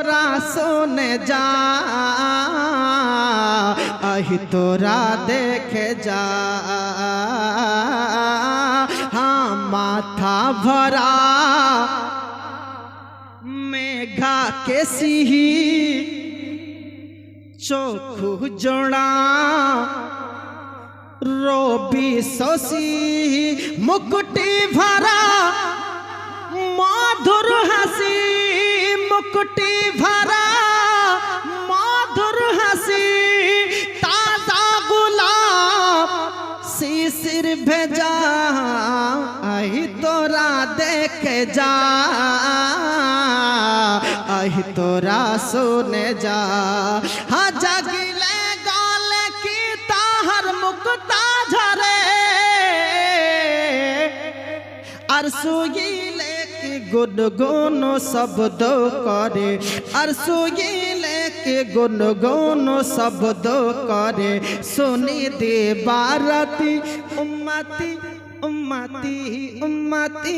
तोरा सुन जा अहि तोरा देख जा। हाँ माथा भरा, मेघा के सी चोख जोड़ा, रोबी सोसी, मुकुटी भरा, मधुर हसी, मुकुटी দেখে যা। আহি, তোরা শুনে যা। হা জাগিলে গলে কি তাহার মুক্তা ঝরে? আর শুইলে কি গুন গুন শব্দ করে? আর শুইলে কি গুন গুন শব্দ করে? শুনি দে বারতি, উম্মতি উম্মতি উম্মতি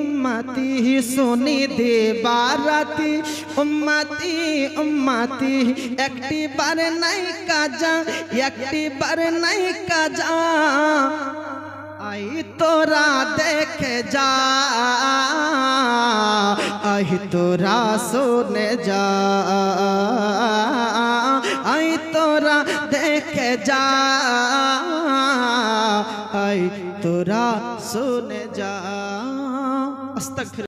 উম্মতি শুনি দে বারাতি উম্মতি উম্মতি একটি বার নাই কাজা একটি বার নাই কাজা আই তোরা দেখে যা আই তোরা শুনে যা আই তোরা দেখে যা আই তোরা শুনে যা। আস্তাগফির